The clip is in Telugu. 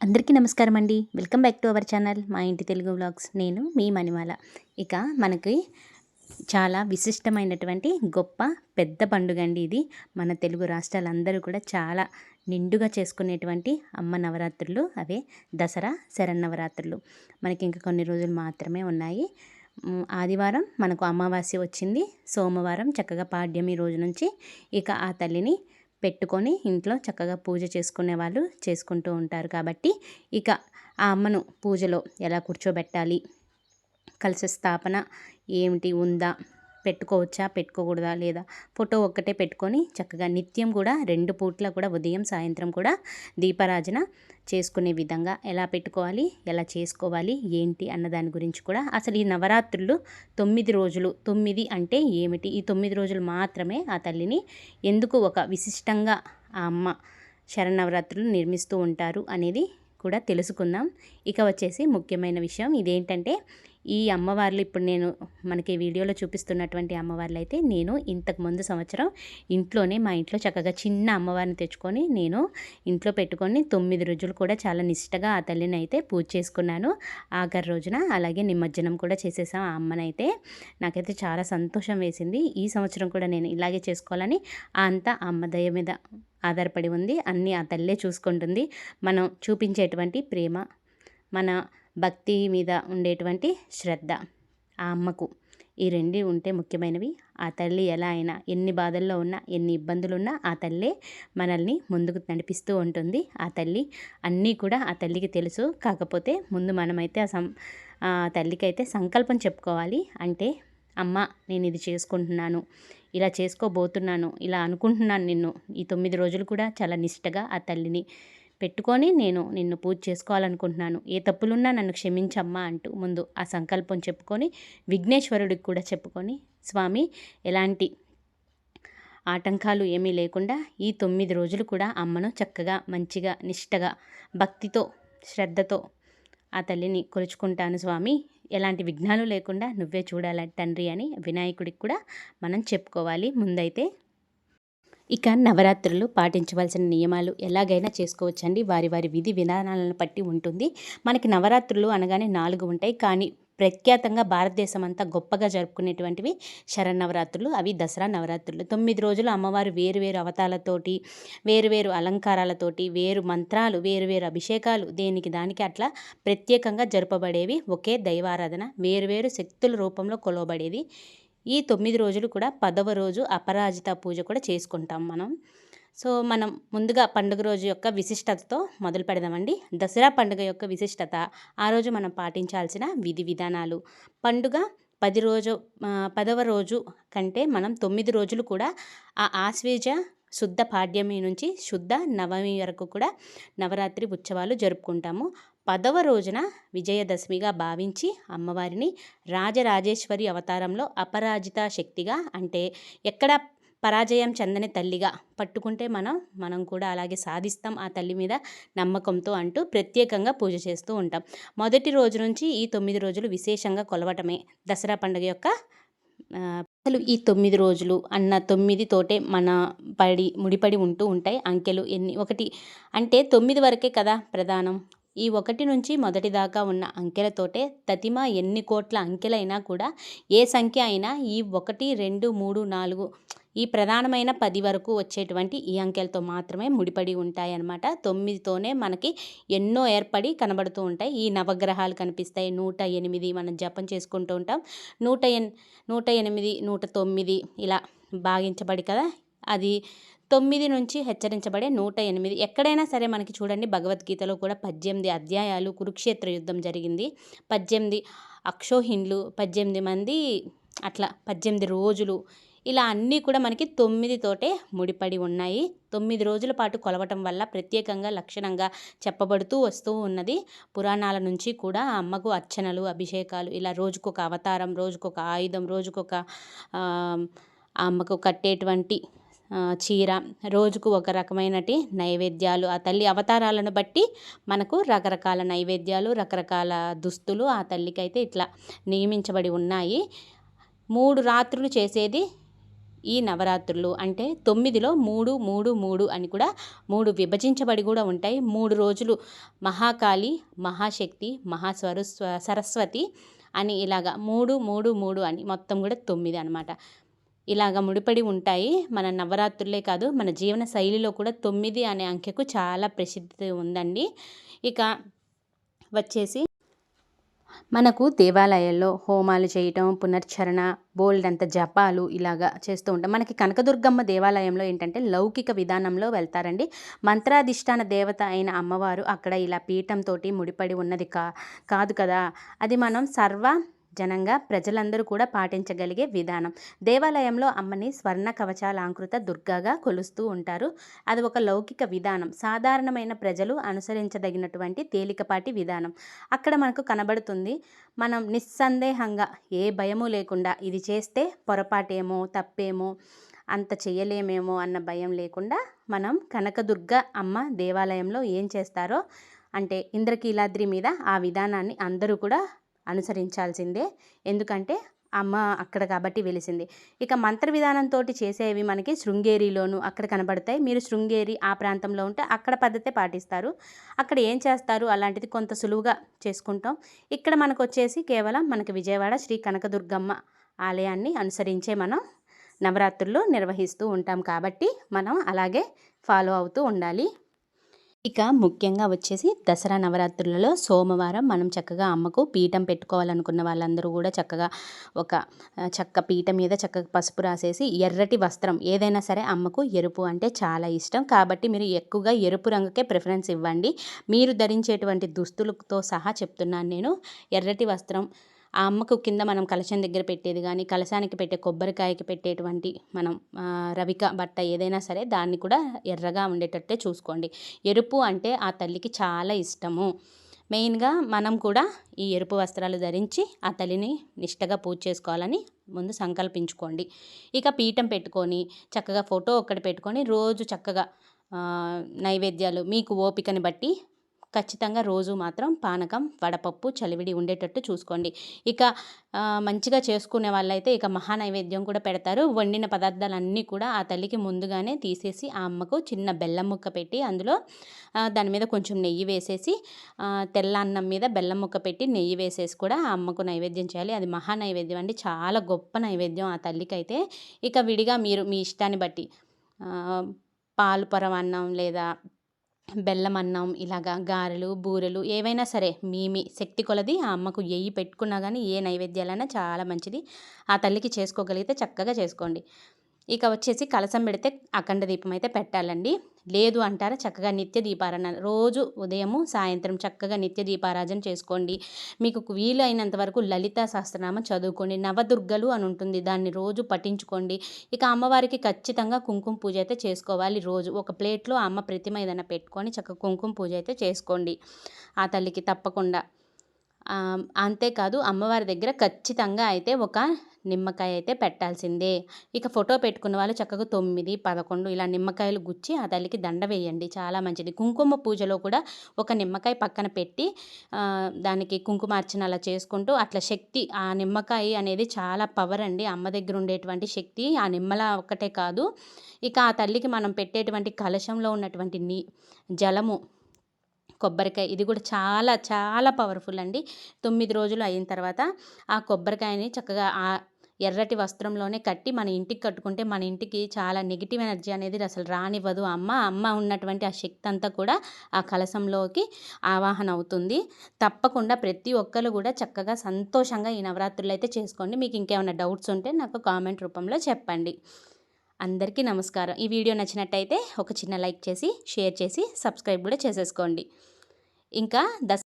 అందరికీ నమస్కారం అండి. Welcome back to our channel. మా ఇంటి తెలుగు బ్లాగ్స్ నేను మీ మణిమాల. ఇక మనకి చాలా విశిష్టమైనటువంటి గొప్ప పెద్ద పండుగ అండి ఇది. మన తెలుగు రాష్ట్రాలందరూ కూడా చాలా నిండుగా చేసుకునేటువంటి అమ్మ నవరాత్రులు. అవే దసరా శరన్నవరాత్రులు మనకి ఇంకా కొన్ని రోజులు మాత్రమే ఉన్నాయి. ఆదివారం మనకు అమావాస్య వచ్చింది. సోమవారం చక్కగా పాడ్యమి రోజు నుంచి. ఇక ఆ తల్లిని పెట్టుకొని ఇంట్లో చక్కగా పూజ చేసుకునే వాళ్ళు చేసుకుంటూ ఉంటారు కాబట్టి ఇక ఆ అమ్మను పూజలో ఎలా కూర్చోబెట్టాలి కలశ స్థాపన ఏమిటి ఉందా పెట్టుకోవచ్చా పెట్టుకోకూడదా లేదా ఫోటో ఒక్కటే పెట్టుకొని చక్కగా నిత్యం కూడా రెండు పూట్ల కూడా ఉదయం సాయంత్రం కూడా దీపారాజన చేసుకునే విధంగా ఎలా పెట్టుకోవాలి ఎలా చేసుకోవాలి ఏంటి అన్న దాని గురించి కూడా అసలు ఈ నవరాత్రులు తొమ్మిది రోజులు తొమ్మిది అంటే ఏమిటి? ఈ తొమ్మిది రోజులు మాత్రమే ఆ తల్లిని ఎందుకు ఒక విశిష్టంగా ఆ అమ్మ శరణవరాత్రులు నిర్మిస్తూ ఉంటారు అనేది కూడా తెలుసుకుందాం. ఇక వచ్చేసి ముఖ్యమైన విషయం ఇదేంటంటే ఈ అమ్మవార్లు ఇప్పుడు నేను మనకి వీడియోలో చూపిస్తున్నటువంటి అమ్మవార్లు అయితే నేను ఇంతకు ముందు సంవత్సరం ఇంట్లోనే మా ఇంట్లో చక్కగా చిన్న అమ్మవారిని తెచ్చుకొని నేను ఇంట్లో పెట్టుకొని తొమ్మిది రోజులు కూడా చాలా నిష్టగా ఆ తల్లిని అయితే పూజ చేసుకున్నాను. ఆఖరి రోజున అలాగే నిమజ్జనం కూడా చేసేసాం. ఆ అమ్మనైతే నాకైతే చాలా సంతోషం వేసింది. ఈ సంవత్సరం కూడా నేను ఇలాగే చేసుకోవాలని అంతా అమ్మ దయ మీద ఆధారపడి ఉంది. అన్నీ ఆ తల్లే చూసుకుంటుంది. మనం చూపించేటువంటి ప్రేమ మన భక్తి మీద ఉండేటువంటి శ్రద్ధ ఆ అమ్మకు. ఈ రెండు ఉంటే ముఖ్యమైనవి. ఆ తల్లి ఎలా అయినా ఎన్ని బాధల్లో ఉన్నా ఎన్ని ఇబ్బందులున్నా ఆ తల్లే మనల్ని ముందుకు నడిపిస్తూ ఉంటుంది. ఆ తల్లి అన్నీ కూడా ఆ తల్లికి తెలుసు. కాకపోతే ముందు మనమైతే ఆ సం ఆ తల్లికి అయితే సంకల్పం చెప్పుకోవాలి. అంటే అమ్మ నేను ఇది చేసుకుంటున్నాను. ఇలా చేసుకోబోతున్నాను. ఇలా అనుకుంటున్నాను నిన్ను. ఈ తొమ్మిది రోజులు కూడా చాలా నిష్టగా ఆ తల్లిని పెట్టుకొని నేను నిన్ను పూజ చేసుకోవాలనుకుంటున్నాను. ఏ తప్పులున్నా నన్ను క్షమించమ్మా అంటూ ముందు ఆ సంకల్పం చెప్పుకొని విఘ్నేశ్వరుడికి కూడా చెప్పుకొని స్వామి ఎలాంటి ఆటంకాలు ఏమీ లేకుండా ఈ తొమ్మిది రోజులు కూడా అమ్మను చక్కగా మంచిగా నిష్టగా భక్తితో శ్రద్ధతో ఆ తల్లిని కొలుచుకుంటాను స్వామి. ఎలాంటి విఘ్నాలు లేకుండా నువ్వే చూడాలి తండ్రి అని వినాయకుడికి కూడా మనం చెప్పుకోవాలి. ముందైతే ఇక నవరాత్రులు పాటించవలసిన నియమాలు ఎలాగైనా చేసుకోవచ్చండి. వారి వారి విధి విధానాలను బట్టి ఉంటుంది. మనకి నవరాత్రులు అనగానే నాలుగు ఉంటాయి. కానీ ప్రఖ్యాతంగా భారతదేశం అంతా గొప్పగా జరుపుకునేటువంటివి శరన్నవరాత్రులు అవి దసరా నవరాత్రులు. తొమ్మిది రోజులు అమ్మవారు వేరు వేరు అవతాలతోటి వేరు వేరు అలంకారాలతోటి వేరు మంత్రాలు వేరు వేరు అభిషేకాలు దేనికి దానికి అట్లా ప్రత్యేకంగా జరపబడేవి ఒకే దైవారాధన. వేరు వేరు శక్తుల రూపంలో కొలవబడేది ఈ తొమ్మిది రోజులు కూడా పదవ రోజు అపరాజిత పూజ కూడా చేసుకుంటాం మనం. సో మనం ముందుగా పండుగ రోజు యొక్క విశిష్టతతో మొదలు పెడదామండి. దసరా పండుగ యొక్క విశిష్టత ఆ రోజు మనం పాటించాల్సిన విధి విధానాలు. పండుగ పది రోజు పదవ రోజు కంటే మనం తొమ్మిది రోజులు కూడా ఆ ఆశ్వేజ శుద్ధ పాడ్యమి నుంచి శుద్ధ నవమి వరకు కూడా నవరాత్రి ఉత్సవాలు జరుపుకుంటాము. పదవ రోజున విజయదశమిగా భావించి అమ్మవారిని రాజరాజేశ్వరి అవతారంలో అపరాజిత శక్తిగా అంటే ఎక్కడ పరాజయం చెందని తల్లిగా పట్టుకుంటే మనం మనం కూడా అలాగే సాధిస్తాం ఆ తల్లి మీద నమ్మకంతో అంటూ ప్రత్యేకంగా పూజ చేస్తూ ఉంటాం. మొదటి రోజు నుంచి ఈ తొమ్మిది రోజులు విశేషంగా కొలవటమే. దసరా పండుగ యొక్క అసలు ఈ తొమ్మిది రోజులు అన్న తొమ్మిది తోటే మన పడి ముడిపడి ఉంటూ ఉంటాయి. అంకెలు ఎన్ని ఒకటి అంటే తొమ్మిది వరకే కదా ప్రధానం. ఈ ఒకటి నుంచి మొదటి దాకా ఉన్న అంకెలతోటే తతిమ ఎన్ని కోట్ల అంకెలైనా కూడా ఏ సంఖ్య అయినా ఈ ఒకటి రెండు మూడు నాలుగు ఈ ప్రధానమైన పది వరకు వచ్చేటువంటి ఈ అంకెలతో మాత్రమే ముడిపడి ఉంటాయి అన్నమాట తొమ్మిదితోనే మనకి ఎన్నో ఏర్పడి కనబడుతూ ఉంటాయి. ఈ నవగ్రహాలు కనిపిస్తాయి. నూట ఎనిమిది మనం జపం చేసుకుంటూ ఉంటాం. నూట ఎన్ నూట ఎనిమిది నూట తొమ్మిది ఇలా భాగించబడి కదా? అది తొమ్మిది నుంచి హెచ్చరించబడే నూట ఎనిమిది. ఎక్కడైనా సరే మనకి చూడండి భగవద్గీతలో కూడా పద్దెనిమిది అధ్యాయాలు కురుక్షేత్ర యుద్ధం జరిగింది. పద్దెనిమిది అక్షోహిండ్లు పద్దెనిమిది మంది అట్లా పద్దెనిమిది రోజులు ఇలా అన్నీ కూడా మనకి తొమ్మిదితోటే ముడిపడి ఉన్నాయి. తొమ్మిది రోజుల పాటు కొలవటం వల్ల ప్రత్యేకంగా లక్షణంగా చెప్పబడుతూ వస్తూ ఉన్నది. పురాణాల నుంచి కూడా అమ్మకు అర్చనలు అభిషేకాలు ఇలా రోజుకొక అవతారం రోజుకొక ఆయుధం రోజుకొక అమ్మకు కట్టేటువంటి చీర రోజుకు ఒక రకమైనటి నైవేద్యాలు ఆ తల్లి అవతారాలను బట్టి మనకు రకరకాల నైవేద్యాలు రకరకాల దుస్తులు ఆ తల్లికి అయితే ఇట్లా నియమించబడి ఉన్నాయి. మూడు రాత్రులు చేసేది ఈ నవరాత్రులు. అంటే తొమ్మిదిలో మూడు మూడు మూడు అని కూడా మూడు విభజించబడి కూడా ఉంటాయి. మూడు రోజులు మహాకాళి మహాశక్తి మహాస్వరు సరస్వతి అని ఇలాగా మూడు మూడు మూడు అని మొత్తం కూడా తొమ్మిది అనమాట ఇలాగ ముడిపడి ఉంటాయి. మన నవరాత్రులే కాదు మన జీవన శైలిలో కూడా తొమ్మిది అనే అంకెకు చాలా ప్రసిద్ధి ఉందండి. ఇక వచ్చేసి మనకు దేవాలయాల్లో హోమాలు చేయటం పునర్చరణ బోల్డ్ అంత జపాలు ఇలాగా చేస్తూ ఉంటాం. మనకి కనకదుర్గమ్మ దేవాలయంలో ఏంటంటే లౌకిక విధానంలో వెళ్తారండి. మంత్రాధిష్టాన దేవత అయిన అమ్మవారు అక్కడ ఇలా పీఠంతో ముడిపడి ఉన్నది కా కాదు కదా. అది మనం సర్వ జనంగా ప్రజలందరూ కూడా పాటించగలిగే విధానం. దేవాలయంలో అమ్మని స్వర్ణ కవచాలంకృత దుర్గాగా కొలుస్తూ ఉంటారు. అది ఒక లౌకిక విధానం. సాధారణమైన ప్రజలు అనుసరించదగినటువంటి తేలికపాటి విధానం. అక్కడ మనకు కనబడుతుంది మనం నిస్సందేహంగా ఏ భయము లేకుండా ఇది చేస్తే పొరపాటేమో తప్పేమో అంత చేయలేమేమో అన్న భయం లేకుండా మనం కనకదుర్గ అమ్మ దేవాలయంలో ఏం చేస్తారో అంటే ఇంద్రకీలాద్రి మీద ఆ విధానాన్ని అందరూ కూడా అనుసరించాల్సిందే. ఎందుకంటే అమ్మ అక్కడ కాబట్టి వెలిసింది. ఇక మంత్ర విధానంతో చేసేవి మనకి శృంగేరిలోను అక్కడ కనబడతాయి. మీరు శృంగేరి ఆ ప్రాంతంలో ఉంటే అక్కడ పద్ధతే పాటిస్తారు. అక్కడ ఏం చేస్తారు? అలాంటిది కొంత సులువుగా చేసుకుంటాం. ఇక్కడ మనకు వచ్చేసి కేవలం మనకి విజయవాడ శ్రీ కనకదుర్గమ్మ ఆలయాన్ని అనుసరించే మనం నవరాత్రులు నిర్వహిస్తూ ఉంటాం కాబట్టి మనం అలాగే ఫాలో అవుతూ ఉండాలి. ఇక ముఖ్యంగా వచ్చేసి దసరా నవరాత్రులలో సోమవారం మనం చక్కగా అమ్మకు పీఠం పెట్టుకోవాలనుకున్న వాళ్ళందరూ కూడా చక్కగా ఒక చక్క పీఠం మీద చక్కగా పసుపు రాసేసి ఎర్రటి వస్త్రం ఏదైనా సరే అమ్మకు ఎరుపు అంటే చాలా ఇష్టం. కాబట్టి మీరు ఎక్కువగా ఎరుపు రంగుకే ప్రిఫరెన్స్ ఇవ్వండి. మీరు ధరించేటువంటి దుస్తులతో సహా చెప్తున్నాను నేను. ఎర్రటి వస్త్రం ఆ అమ్మకు కింద మనం కలశం దగ్గర పెట్టేది కానీ కలశానికి పెట్టే కొబ్బరికాయకి పెట్టేటువంటి మనం రవిక బట్ట ఏదైనా సరే దాన్ని కూడా ఎర్రగా ఉండేటట్టే చూసుకోండి. ఎరుపు అంటే ఆ తల్లికి చాలా ఇష్టము. మెయిన్గా మనం కూడా ఈ ఎరుపు వస్త్రాలు ధరించి ఆ తల్లిని నిష్టగా పూజ చేసుకోవాలని ముందు సంకల్పించుకోండి. ఇక పీఠం పెట్టుకొని చక్కగా ఫోటో ఒక్కటి పెట్టుకొని రోజు చక్కగా నైవేద్యాలు మీకు ఓపికని బట్టి ఖచ్చితంగా రోజు మాత్రం పానకం వడపప్పు చలివిడి ఉండేటట్టు చూసుకోండి. ఇక మంచిగా చేసుకునే వాళ్ళైతే ఇక మహానైవేద్యం కూడా పెడతారు. వండిన పదార్థాలన్నీ కూడా ఆ తల్లికి ముందుగానే తీసేసి ఆ అమ్మకు చిన్న బెల్లం ముక్క పెట్టి అందులో దాని మీద కొంచెం నెయ్యి వేసేసి తెల్ల అన్నం మీద బెల్లం ముక్క పెట్టి నెయ్యి వేసేసి కూడా ఆ అమ్మకు నైవేద్యం చేయాలి. అది మహా నైవేద్యం అండి. చాలా గొప్ప నైవేద్యం ఆ తల్లికి అయితే ఇక విడిగా మీరు మీ ఇష్టాన్ని బట్టి పాలు పరమాన్నం లేదా బెల్లం అన్నం ఇలాగా గారెలు బూరెలు ఏవైనా సరే మీమి శక్తి కొలది ఆ అమ్మకు ఏయి పెట్టుకున్నా కానీ ఏ నైవేద్యాలైనా చాలా మంచిది. ఆ తల్లికి చేసుకోగలిగితే చక్కగా చేసుకోండి. ఇక వచ్చేసి కలసం పెడితే అఖండ దీపం అయితే పెట్టాలండి. లేదు అంటారా చక్కగా నిత్య దీపారాధన. రోజు ఉదయము సాయంత్రం చక్కగా నిత్య దీపారాధన చేసుకోండి. మీకు వీలు అయినంత వరకు లలిత సహస్రనామం చదువుకోండి. నవదుర్గలు అని ఉంటుంది దాన్ని రోజు పఠించుకోండి. ఇక అమ్మవారికి ఖచ్చితంగా కుంకుమ పూజ అయితే చేసుకోవాలి రోజు. ఒక ప్లేట్లో అమ్మ ప్రతిమ ఏదైనా పెట్టుకొని చక్కగా కుంకుమ పూజ అయితే చేసుకోండి. ఆ తల్లికి తప్పకుండా. అంతేకాదు అమ్మవారి దగ్గర ఖచ్చితంగా అయితే ఒక నిమ్మకాయ అయితే పెట్టాల్సిందే. ఇక ఫోటో పెట్టుకున్న వాళ్ళు చక్కగా తొమ్మిది పదకొండు ఇలా నిమ్మకాయలు గుచ్చి ఆ తల్లికి దండ వేయండి. చాలా మంచిది. కుంకుమ పూజలో కూడా ఒక నిమ్మకాయ పక్కన పెట్టి దానికి కుంకుమార్చన అలా చేసుకుంటూ అట్లా శక్తి ఆ నిమ్మకాయ అనేది చాలా పవర్ అండి. అమ్మ దగ్గర ఉండేటువంటి శక్తి ఆ నిమ్మల ఒక్కటే కాదు. ఇక ఆ తల్లికి మనం పెట్టేటువంటి కలశంలో ఉన్నటువంటి నీ జలము కొబ్బరికాయ. ఇది కూడా చాలా చాలా పవర్ఫుల్ అండి. తొమ్మిది రోజులు అయిన తర్వాత ఆ కొబ్బరికాయని చక్కగా ఆ ఎర్రటి వస్త్రంలోనే కట్టి మన ఇంటికి కట్టుకుంటే మన ఇంటికి చాలా నెగిటివ్ ఎనర్జీ అనేది అసలు రానివ్వదు. అమ్మ అమ్మ ఉన్నటువంటి ఆ శక్తి అంతా కూడా ఆ కలశంలోకి ఆవాహన అవుతుంది. తప్పకుండా ప్రతి ఒక్కరు కూడా చక్కగా సంతోషంగా ఈ నవరాత్రులు అయితే చేసుకోండి. మీకు ఇంకేమైనా డౌట్స్ ఉంటే నాకు కామెంట్ రూపంలో చెప్పండి. అందరికీ నమస్కారం. ఈ వీడియో నచ్చినట్టయితే ఒక చిన్న లైక్ చేసి షేర్ చేసి సబ్స్క్రైబ్ కూడా చేసేసుకోండి. ఇంకా దస్